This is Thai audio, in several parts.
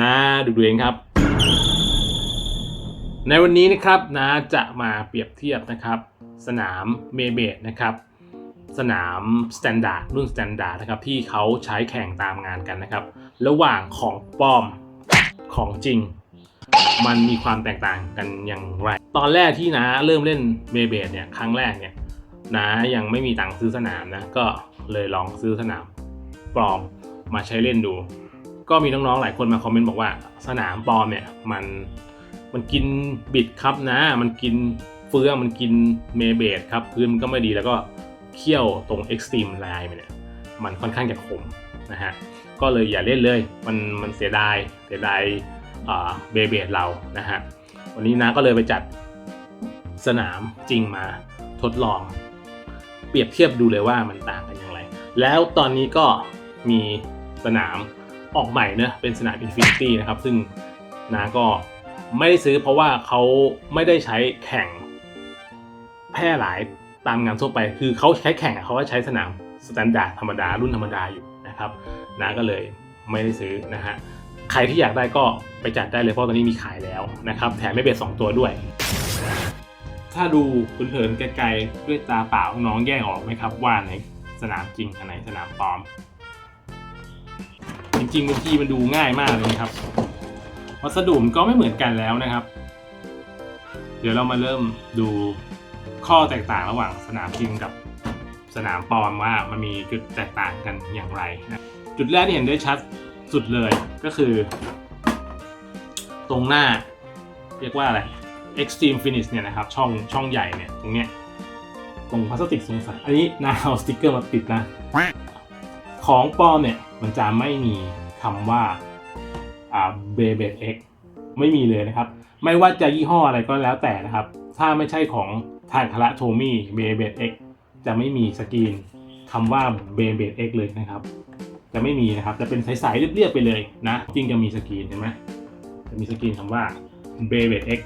นะดูดูเองครับ ในวันนี้นะครับนะจะมาเปรียบเทียบนะครับ สนามเมเบดนะครับ สนามสแตนดาร์ดรุ่นสแตนดาร์ดนะครับที่เขาใช้แข่งตามงานกันนะครับ ระหว่างของปลอมของจริง มันมีความแตกต่างกันอย่างไร ตอนแรกที่นะเริ่มเล่นเมเบดเนี่ยครั้งแรกเนี่ยนะยังไม่มีตังค์ซื้อสนามนะก็เลยลองซื้อสนามปลอมมาใช้เล่นดู ก็มีน้องๆหลายคนมาคอมเมนต์บอกว่าสนามปลอมเนี่ยมันมันกินบิดครับนะ มันกินเฟืองมันกินเมเบดครับพื้นมันก็ไม่ดีแล้วก็เคี่ยวตรง Extreme Line มันเนี่ยมันค่อนข้างจะขมนะฮะก็เลยอย่าเล่นเลยมันมันเสียดายเสียดายเบเบดเรานะฮะวันนี้นะก็เลยไปจัดสนามจริงมาทดลอง เปรียบเทียบดูเลยว่ามันต่างกันอย่างไร แล้วตอนนี้ก็มีสนาม ออกใหม่เนะเป็นสนาม Infinity นะครับ ซึ่งนาก็ไม่ได้ซื้อเพราะว่าเขาไม่ได้ใช้แข่งแพร่หลายตามงานทั่วไป คือเขาใช้แข่งเขาก็ใช้สนามสแตนดาร์ดธรรมดารุ่นธรรมดาอยู่นะครับนาก็เลยไม่ได้ซื้อนะฮะใครที่อยากได้ก็ไปจัดได้เลยเพราะตอนนี้มีขายแล้วนะครับ แถมไม่เบ็ดสองตัวด้วย ถ้าดูเผินๆไกลๆด้วยตาเปล่าน้องแยกออกไหมครับว่าในสนามจริงอันไหนสนามปลอม ริงบางทีมันดูง่ายมากเลยนะครับ วัสดุมันก็ไม่เหมือนกันแล้วนะครับ เดี๋ยวเรามาเริ่มดูข้อแตกต่างระหว่างสนามจริงกับสนามปลอมว่ามันมีจุดแตกต่างกันอย่างไรนะจุดแรกที่เห็นได้ชัดสุดเลยก็คือ ตรงหน้าเรียกว่าอะไร Extreme Finish เนี่ยนะครับช่องช่องใหญ่เนี่ยตรงเนี้ยตรงพลาสติกสงสัยอันนี้นาเอาสติกเกอร์มาติดนะ ของปลอมเนี่ยมันจะไม่มี คำว่าอ่าเบเบดเอ็กไม่มีเลยนะครับ ไม่ว่าจะยี่ห้ออะไรก็แล้วแต่นะครับ ถ้าไม่ใช่ของทางคาระโทมี่เบเบดเอ็กจะไม่มีสกรีนคำว่าเบเบดเอ็กเลยนะครับ จะไม่มีนะครับ จะเป็นใสๆเรียบๆไปเลยนะจริงจะมีสกรีนเห็นไหมจะมีสกรีนคำว่าเบเบดเอ็ก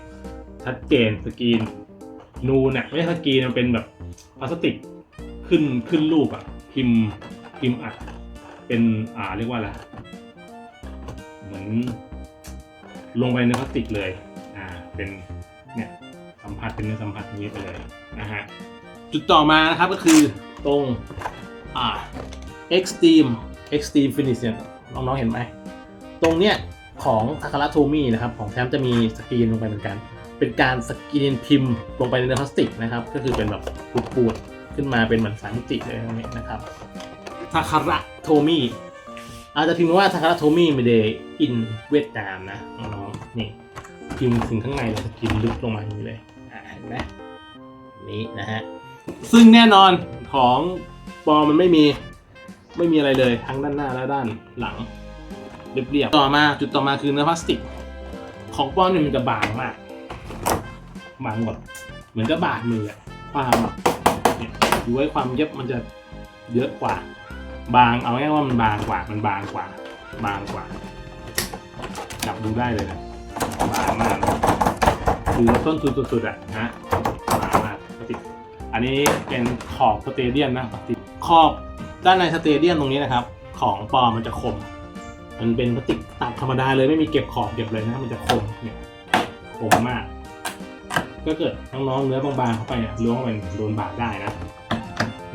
ชัดเจนสกรีนนูนเนี่ยไม่ใช่สกรีนมันเป็นแบบพลาสติกขึ้นขึ้นรูปอะพิมพ์พิมพ์อัดเป็นอ่าเรียกว่าอะไร อนลงไปในพลาสติกเลย อ่า เป็น เนี่ยสัมผัสเป็นเนื้อสัมผัสนี้ไปเลยนะฮะ จุดต่อมานะครับก็คือตรง อ่า extreme extreme finish เนี่ยน้องๆเห็นไหม ตรงเนี้ยของทาคาระโทมี่นะครับ ของแทมจะมีสกรีนลงไปเหมือนกัน เป็นการสกรีนพิมพ์ลงไปในเนื้อพลาสติกนะครับ ก็คือเป็นแบบปูดๆขึ้นมาเป็นเหมือนสามมิติเลยตรงนี้นะครับทาคาระโทมี่ อาจจะพิมพ์ว่าทาคาระโทมี่ไม่ได้อินเวียดนามนะน้องๆนี่พิมพ์ถึงข้างในเลยสกินลึกลงมาอย่างนี้เลยอ่าเห็นไหมนี่นะฮะซึ่งแน่นอนของปอมมันไม่มีไม่มีอะไรเลยทั้งด้านหน้าและด้านหลังเรียบๆต่อมาจุดต่อมาคือเนื้อพลาสติก ของปอเนี่ยมันจะบางมากบางหมดเหมือนจะบบาดมืออะความเนี่ยดูไว้ความเย็บมันจะเยอะกว่า บางเอาง่ายว่ามันบางกว่ามันบางกว่า บางกว่า จับดูได้เลยนะบางมากคือต้นทุนสุดๆอะนะบางมากติอันนี้เป็นขอบสเตเดียมนะติขอบด้านในสเตเดียมตรงนี้นะครับ ของปลอมมันจะคม มันเป็นพลาสติกตัดธรรมดาเลยไม่มีเก็บขอบเก็บเลยนะมันจะคมเนี่ยคมมาก ก็เกิดน้องๆเนื้อบางๆเข้าไปเนี่ยล้วงเข้าไปโดนบาดได้นะ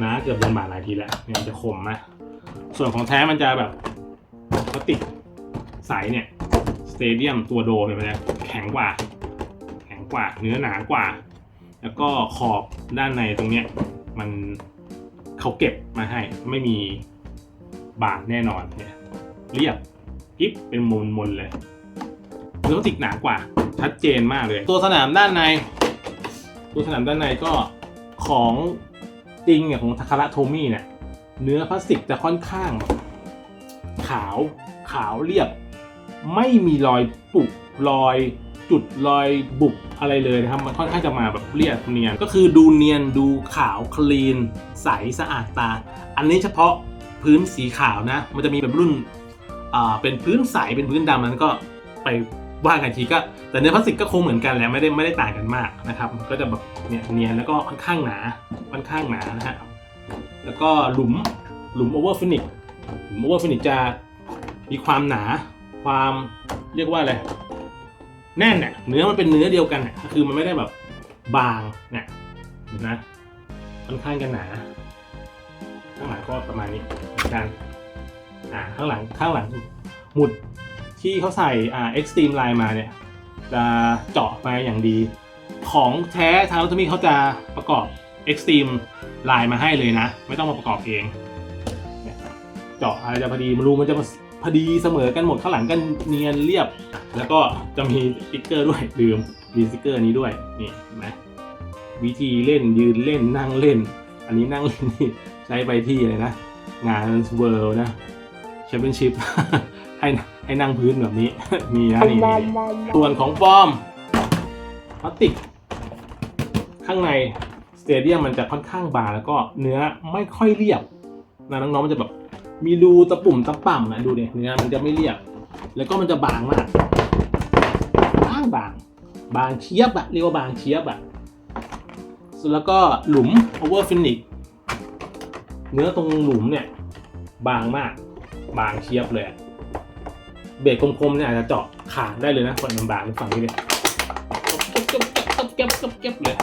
นะเกือบโดนบาดหลายทีแล้วเนี่ยมันจะคมนะ ส่วนของแท้มันจะแบบพลาสติกใสเนี่ยสเตเดียมตัวโดมเนี่ยมันจะแข็งกว่า แข็งกว่าเนื้อหนากว่า แล้วก็ขอบด้านในตรงเนี้ยมันเขาเก็บมาให้ไม่มีบาดแน่นอนเนี่ยเรียบกิ๊บเป็นมนมนเลยเนื้อพลาสติกหนากว่า ชัดเจนมากเลย ตัวสนามด้านใน ตัวสนามด้านในก็ของจริงเนี่ยของทาคาระโทมี่เนี่ย เนื้อพลาสติกจะค่อนข้าง ขาวขาวเรียบ ไม่มีรอยปุกรอยจุดรอยบุบอะไรเลยนะครับ มันค่อนข้างจะมาแบบเรียบเนียน ก็คือดูเนียนดูขาวคลีน ใสสะอาดตา อันนี้เฉพาะพื้นสีขาวนะ มันจะมีแบบรุ่นอ่าเป็นพื้นใสเป็นพื้นดำนั้นก็ไปว่ากันทีก็แต่เนื้อพลาสติกก็คงเหมือนกันแหละไม่ได้ไม่ได้ต่างกันมากนะครับ ก็จะแบบเนี่ยเนียนแล้วก็ค่อนข้างหนาค่อนข้างหนานะฮะ แล้วก็หลุมหลุมโอเวอร์ฟินิกหลุมโอเวอร์ฟินิกจะมีความหนาความเรียกว่าอะไรแน่นเนี่ยเนื้อมันเป็นเนื้อเดียวกันเนี่ยคือมันไม่ได้แบบบางเนี่ยเห็นนะค่อนข้างจะหนา ข้างหลังก็ประมาณนี้เหมือนกันอ่าข้างหลังข้างหลังหมุดที่เขาใส่อ่า extreme line มาเนี่ยจะเจาะมาอย่างดี ของแท้ทางรถมีเขาจะประกอบ extreme line มาให้เลยนะ ไม่ต้องมาประกอบเองเจาะอะไรจะพอดีมันรูมันจะพอดีเสมอกันหมดข้างหลังกันเนียนเรียบ แล้วก็จะมีสติ๊กเกอร์ด้วยลืมมีสติ๊กเกอร์นี้ด้วยนี่เห็นไหมวิธีเล่นยืนเล่นนั่งเล่น อันนี้นั่งเล่นนี่ใช้ไปที่อะไรนะ งานเวิลด์นะแชมเปี้ยนชิพให้ให้นั่งพื้นแบบนี้ มีนะนี่ส่วนของปลอมพลาสติก ข้างใน เตเดียมมันจะค่อนข้างบางแล้วก็เนื้อไม่ค่อยเรียบนะน้องๆมันจะแบบมีรูตะปุ่มตะป่ำนะดูดิเนื้อมันจะไม่เรียบ แล้วก็มันจะบางมากบางบางบางเชียบอะเรียกว่าบางเชียบอะแล้วก็หลุม over finish เนื้อตรงหลุมเนี่ยบางมาก บางเชียบเลยเบรกคมๆเนี่ยอาจจะเจาะขาดได้เลยนะฝั่งมันบางฝั่งนี้เลยเก็บเก็บเก็บเก็บเก็บเก็บเลย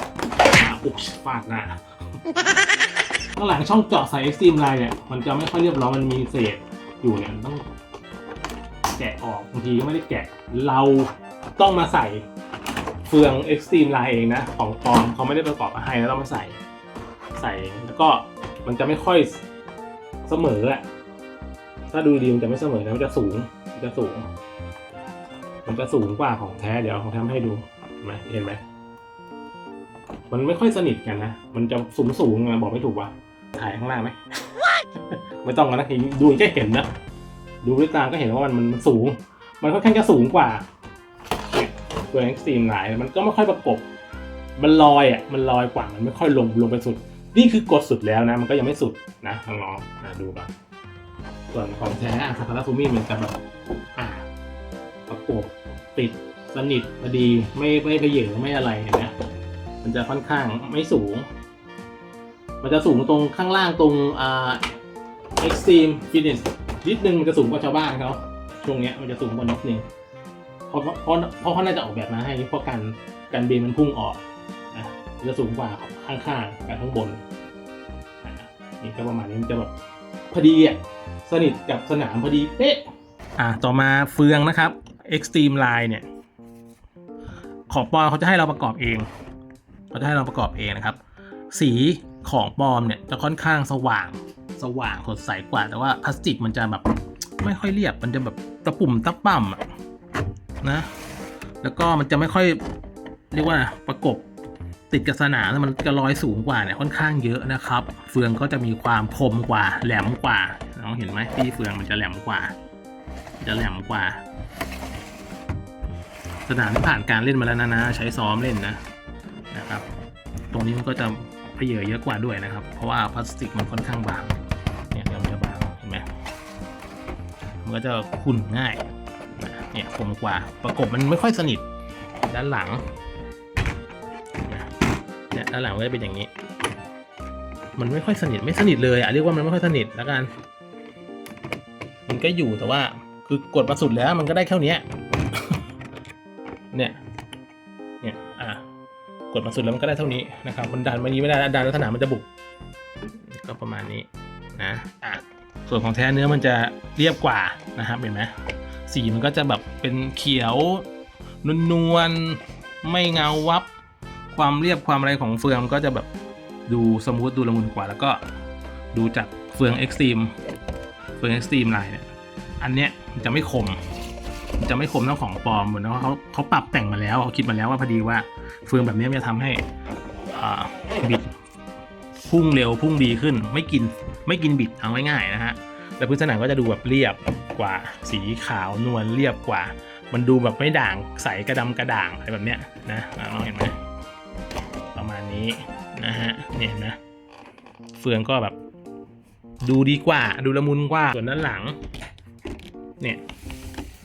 อุ๊ยฟาดหน้าข้างหลังช่องเจาะใส่ extreme line เนี่ยมันจะไม่ค่อยเรียบร้อยมันมีเศษอยู่เนี่ยต้องแกะออกบางทีก็ไม่ได้แกะเราต้องมาใส่เฟือง extreme line เองนะ ของปลอมเขาไม่ได้ประกอบมาให้แล้วต้องมาใส่ใส่แล้วก็มันจะไม่ค่อยเสมออะถ้าดูดีมันจะไม่เสมอนะมันจะสูงมันจะสูง มันจะสูงกว่าของแท้เดี๋ยวผมทำให้ดูเห็นไหมเห็นไหม มันไม่ค่อยสนิทกันนะ มันจะสูงสูงๆอะบอกไม่ถูกว่าถ่ายข้างล่างไหม ไม่ต้องกันนะเห็นดูแค่เห็นนะ ดูด้วยตาก็เห็นว่ามันมันสูง มันค่อนข้างจะสูงกว่าเนี่ยตัวเอ็กซ์ตรีมหลายมันก็ไม่ค่อยประกบ มันลอยอะ มันลอยกว่า มันไม่ค่อยลงลงไปสุด นี่คือกดสุดแล้วนะ มันก็ยังไม่สุดนะน้องๆนะดูก่อนส่วนของแท้อะคาคาราฟูมิมันจะแบบอ่าประกบติดสนิทพอดีไม่ไม่ไปเหย่งไม่อะไรเห็นไหม มันจะค่อนข้างไม่สูง มันจะสูงตรงข้างล่างตรงอ่า extreme fitness นิดนึงมันจะสูงกว่าชาวบ้านเขาช่วงเนี้ยมันจะสูงกว่านิดนึงเพราะเพราะเพราะเขาน่าจะออกแบบมาให้เพราะการการเบนมันพุ่งออกนะมันจะสูงกว่าข้างๆกับข้างบนนี่ก็ประมาณนี้มันจะแบบพอดีอะสนิทกับสนามพอดีเป๊ะอะต่อมาเฟืองนะครับ Extreme Line เนี่ย ของปอมเขาจะให้เราประกอบเอง เขาจะให้เราประกอบเองนะครับ สีของปลอมเนี่ยจะค่อนข้างสว่างสว่างสดใสกว่า แต่ว่าพลาสติกมันจะแบบไม่ค่อยเรียบมันจะแบบตะปุ่มตะป่ำอะนะ แล้วก็มันจะไม่ค่อยเรียกว่าประกบติดกับสนามมันจะลอยสูงกว่าเนี่ยค่อนข้างเยอะนะครับ เฟืองก็จะมีความคมกว่าแหลมกว่าน้องเห็นไหมที่เฟืองมันจะแหลมกว่า จะแหลมกว่า สนามที่ผ่านการเล่นมาแล้วนะนะใช้ซ้อมเล่นนะ นะครับ ตรงนี้มันก็จะเพเยอเยอะกว่าด้วยนะครับ เพราะว่าพลาสติกมันค่อนข้างบางเนี่ยมันจะบางเห็นไหมมันก็จะขุ่นง่ายเนี่ยคมกว่าประกบมันไม่ค่อยสนิทด้านหลังเนี่ยด้านหลังก็จะเป็นอย่างนี้ มันไม่ค่อยสนิทไม่สนิทเลยอะเรียกว่ามันไม่ค่อยสนิทแล้วกัน มันก็อยู่แต่ว่าคือกดมาสุดแล้วมันก็ได้แค่นี้เนี่ย กดมาสุดแล้วมันก็ได้เท่านี้นะครับมันดันมานี้ไม่ได้ดันแลักษณะมันจะบุก ก็ประมาณนี้นะอะส่วนของแท้เนื้อมันจะเรียบกว่านะครับเห็นไหมสีมันก็จะแบบเป็นเขียวนวลๆไม่เงาวับ ความเรียบความอะไรของเฟืองก็จะแบบดูสมูทดูละมุนกว่า แล้วก็ดูจากเฟืองเอ็กซ์ตรีมเฟืองเอ็กซ์ตรีมไลน์เนี่ยอันเนี้ยมันจะไม่คม จะไม่คมเท่าของปลอมเหมือนเขาเขาปรับแต่งมาแล้วเขาคิดมาแล้วว่าพอดีว่า เฟืองแบบนี้มันจะทำให้บิดพุ่งเร็วพุ่งดีขึ้น ไม่กินไม่กินบิดเอาง่ายๆนะฮะแล้วพื้นสนามก็จะดูแบบเรียบกว่าสีขาวนวลเรียบกว่า มันดูแบบไม่ด่างใสกระดำกระด่างอะไรแบบเนี้ยนะอะน้องเห็นไหมประมาณนี้นะฮะเนี่ยเห็นไหมเฟืองก็แบบดูดีกว่าดูละมุนกว่าส่วนด้านหลัง เนี่ย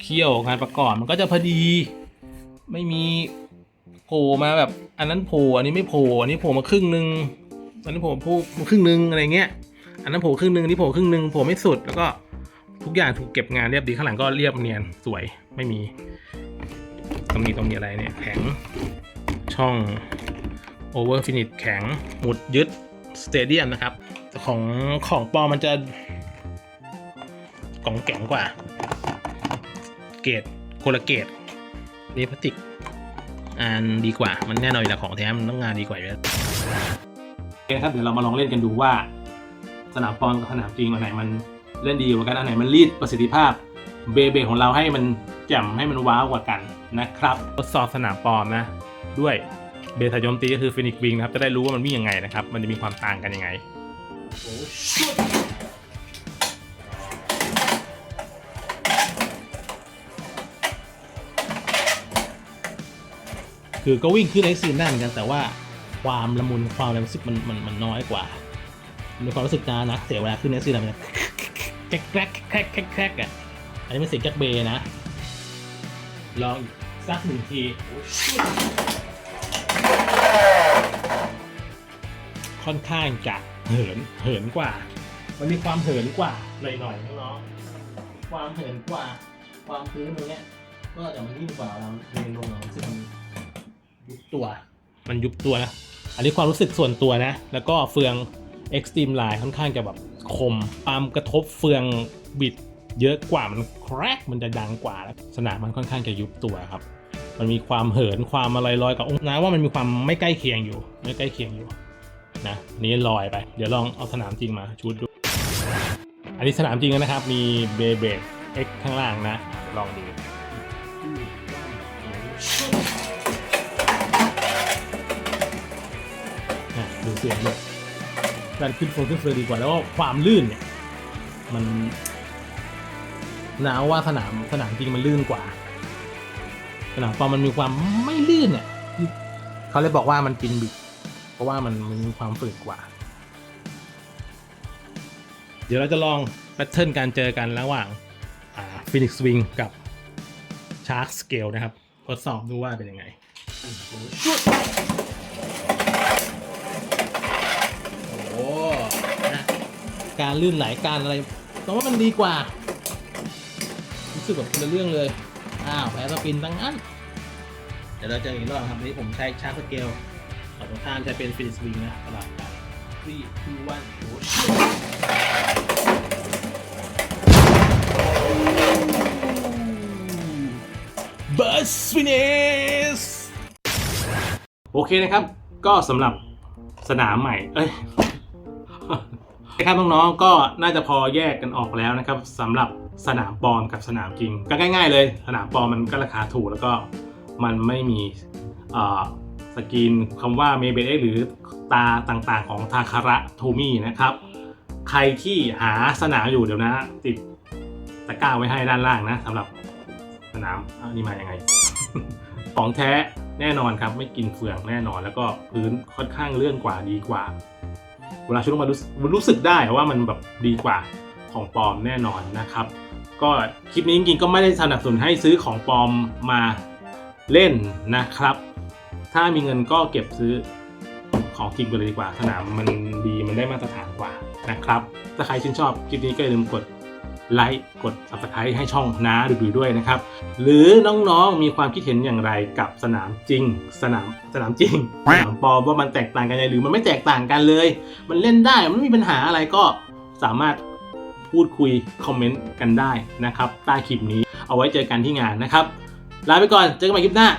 เคี่ยวงานประกอบมันก็จะพอดี ไม่มี โผล่มาแบบ อันนั้นโผล่อันนี้ไม่โผล่อันนี้โผล่มาครึ่งหนึ่งอันนี้โผล่โผล่มาครึ่งหนึ่งอะไรเงี้ย อันนั้นโผล่ครึ่งหนึ่งอันนี้โผล่ครึ่งหนึ่งโผล่ไม่สุดแล้วก็ทุกอย่างถูกเก็บงานเรียบดีข้างหลังก็เรียบเนียนสวยไม่มีตรงนี้ตรงนี้อะไรเนี่ยแข็งช่อง over finish แข็งหมุดยึดสเตเดียมนะครับของของปอมมันจะกล่องแข็งกว่า เกรดโคละเกรดนี่พลาสติก อันดีกว่า มันแน่นอนอยู่แล้วของแท้มันต้องงานดีกว่าอยู่แล้วโอเคครับเดี๋ยวเรามาลองเล่นกันดูว่า สนามปอนกับสนามจริงอันไหนมันเล่นดีกว่ากันอันไหนมันรีดประสิทธิภาพเบเบของเราให้มันแจ่มให้มันว้าวกว่ากันนะครับทดสอบสนามปลอมนะ ด้วยเบสายโจมตีก็คือฟินิกวิงนะครับจะได้รู้ว่ามันวิ่งยังไงนะครับ มันจะมีความต่างกันยังไง คือก็วิ่งขึ้นไอซีนั่นกันแต่ว่าความละมุนความอะไรรู้สึกมันมันมันน้อยกว่าในความรู้สึกนะนะเสียเวลาขึ้นไอซีนั่นมันแกรกแกรกแกรกแกรกแกรกอะอันนี้เป็นเสียงแจ็คเบย์นะ ลองอีกสักหนึ่งทีค่อนข้างจะเหินเหินกว่า มันมีความเหินกว่าหน่อยๆน้องๆความเหินกว่า ความพื้นตรงเนี้ยก็จะมันยิ่งกว่าเราเรียนลงเรารู้สึกมัน ยุบตัว มันยุบตัวนะอันนี้ความรู้สึกส่วนตัวนะ แล้วก็เฟือง Extreme Line ค่อนข้างจะแบบคมความกระทบเฟืองบิดเยอะกว่ามันแครกมันจะดังกว่า สนามมันค่อนข้างจะยุบตัวครับ มันมีความเหินความอะไรลอยกับองค์น้ำว่ามันมีความไม่ใกล้เคียงอยู่ ไม่ใกล้เคียงอยู่นะนี่ลอยไป เดี๋ยวลองเอาสนามจริงมาชุดดู อันนี้สนามจริงนะครับ มีเบเบด X ข้างล่างนะลองดู ดูเสียงเลยการขึ้นโฟขึ้นเฟอร์ดีกว่าแล้วก็ความลื่นเนี่ย มันนาว่าสนามสนามจริงมันลื่นกว่า สนามปลอมมันมีความไม่ลื่นเนี่ยเขาเลยบอกว่ามันกินบิดเพราะว่ามันมันมีความฝืดกว่า เดี๋ยวเราจะลองแพทเทิร์นการเจอกันระหว่างฟินิกส์วิงกับชาร์ k สเกลนะครับทดสอบดูว่าเป็นยังไง โอ้โหนะ การลื่นไหลการอะไรแต่ว่ามันดีกว่ารู้สึกแบบคนละเรื่องเลย อ้าวแพ้สปินตั้งนั้น เดี๋ยวเราจออีกรอบครับอันนี้ผมใช้ชาร์ k สเกลฝั่งตรงข้ามใช้เป็นฟินิส์วิงนะตลาดกัน3 2 1โอ้ชบัสฟินิสโอเคนะครับ ก็สำหรับสนามใหม่ เอ้ย นะครับน้องๆก็น่าจะพอแยกกันออกแล้วนะครับสำหรับสนามปลอมกับสนามจริง ก็ง่ายๆเลย สนามปลอมมันก็ราคาถูกแล้วก็มันไม่มีสกรีนคำว่าเมเบเหรือตาต่างๆ ของทาคาระโทมี่นะครับ ใครที่หาสนามอยู่เดี๋ยวนะ ติดตะกร้าไว้ให้ด้านล่างนะสำหรับสนามอ้าวนี่มาอยังไง ของแท้แน่นอนครับไม่กินเฟืองแน่นอนแล้วก็พื้นค่อนข้างเลื่อนกว่าดีกว่า เวลาชุดลงมารู้สึกรู้สึกได้ว่ามันแบบดีกว่าของปลอมแน่นอนนะครับ ก็คลิปนี้จริงๆก็ไม่ได้สนับสนุนให้ซื้อของปลอมมาเล่นนะครับ ถ้ามีเงินก็เก็บซื้อของจริงไปเลยดีกว่า สนามมันดีมันได้มาตรฐานกว่านะครับ ถ้าใครชื่นชอบคลิปนี้ก็อย่าลืมกด ไลค์กด subscribe ให้ช่องน้าดูๆด้วยนะครับ หรือน้องๆมีความคิดเห็นอย่างไรกับสนามจริง สนามสนามจริงสนามปลอมว่ามันแตกต่างกันยังไงหรือมันไม่แตกต่างกันเลย มันเล่นได้มันไม่มีปัญหาอะไรก็สามารถพูดคุยคอมเมนต์กันได้นะครับใต้คลิปนี้เอาไว้เจอกันที่งานนะครับลาไปก่อนเจอกันใหม่คลิปหน้า